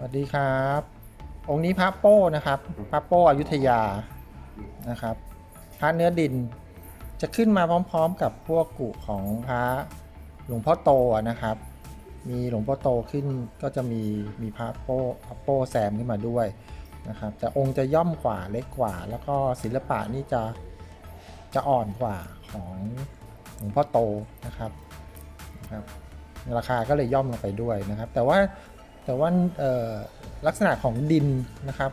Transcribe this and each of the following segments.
สวัสดีครับ องค์นี้พระโป้นะครับพระโป้อยุธยานะครับพระเนื้อดินจะขึ้นมาพร้อมๆกับพวกกุของพระหลวงพ่อโตนะครับ มีหลวงพ่อโตขึ้นก็จะมีมีพระโป้พระโป้แซมขึ้นมาด้วยนะครับแต่องค์จะย่อมกว่าเล็กกว่า แล้วก็ศิลปะนี่จะจะอ่อนกว่าของหลวงพ่อโตนะครับนะครับราคาก็เลยย่อมลงไปด้วยนะครับ แต่ว่า แต่ว่าลักษณะของดินนะครับ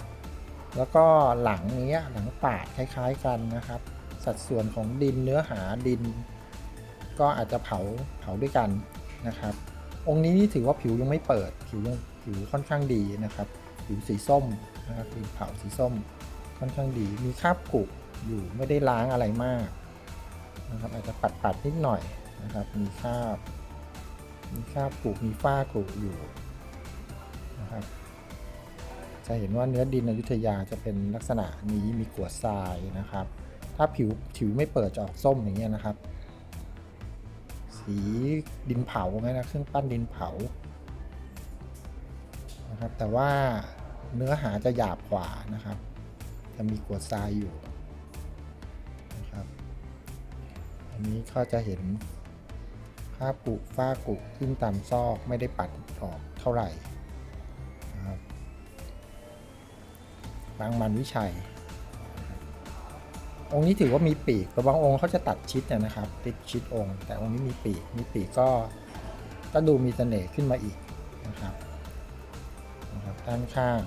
แล้วก็หลังเนี้ยหลังป่าคล้าย ๆกันนะครับ สัดส่วนของดินเนื้อหาดิน ก็อาจจะเผาเผาด้วยกันนะครับ องค์นี้นี่ถือว่าผิวยังไม่เปิดผิวยังผิวค่อนข้างดีนะครับผิวสีส้มนะครับผิวเผาสีส้มค่อนข้างดีมีคราบกุอยู่ไม่ได้ล้างอะไรมากนะครับอาจจะปัดปัดนิดหน่อยนะครับ มีคราบ มีคราบกุมีฝ้ากุอยู่ นะครับ จะเห็นว่าเนื้อดินอยุธยาจะเป็นลักษณะนี้มีกวดทรายนะครับ ถ้าผิวผิวไม่เปิดจะออกส้มอย่างเงี้ยนะครับ สีดินเผาไหมนะเครื่องปั้นดินเผานะครับ แต่ว่าเนื้อหาจะหยาบกว่านะครับ จะมีกวดทรายอยู่นะครับอันนี้ก็จะเห็นผ้าปุฝ้ากุขึ้นตามซอกไม่ได้ปัดออกเท่าไหร่ บางมันวิชัย องค์นี้ถือว่ามีปีกแต่บางองค์เขาจะตัดชิดนนะครับ ติดชิดองค์ แต่องค์นี้มีปีก มีปีกก็ก็ดูมีเสน่ห์ขึ้นมาอีกนะครับนะครับด้านข้าง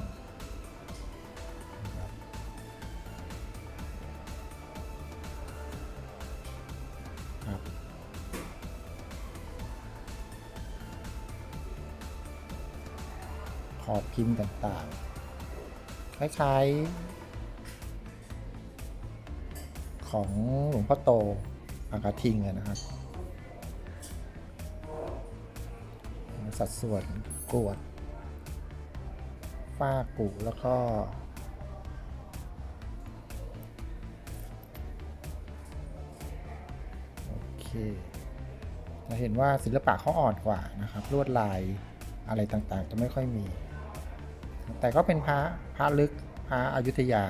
ขอบพิมพ์ต่างๆ คล้ายๆ ของหลวงพ่อโตอากาทิงนะครับ สัดส่วนกรวดฝ้ากุแล้วก็ โอเคจะเห็นว่าศิลปะเขาอ่อนกว่านะครับ ลวดลายอะไรต่างๆ จะไม่ค่อยมี แต่ก็เป็นพระพระลึกพระอยุธยา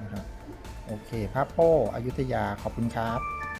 นะครับโอเคพระโป้อยุธยาขอบคุณครับ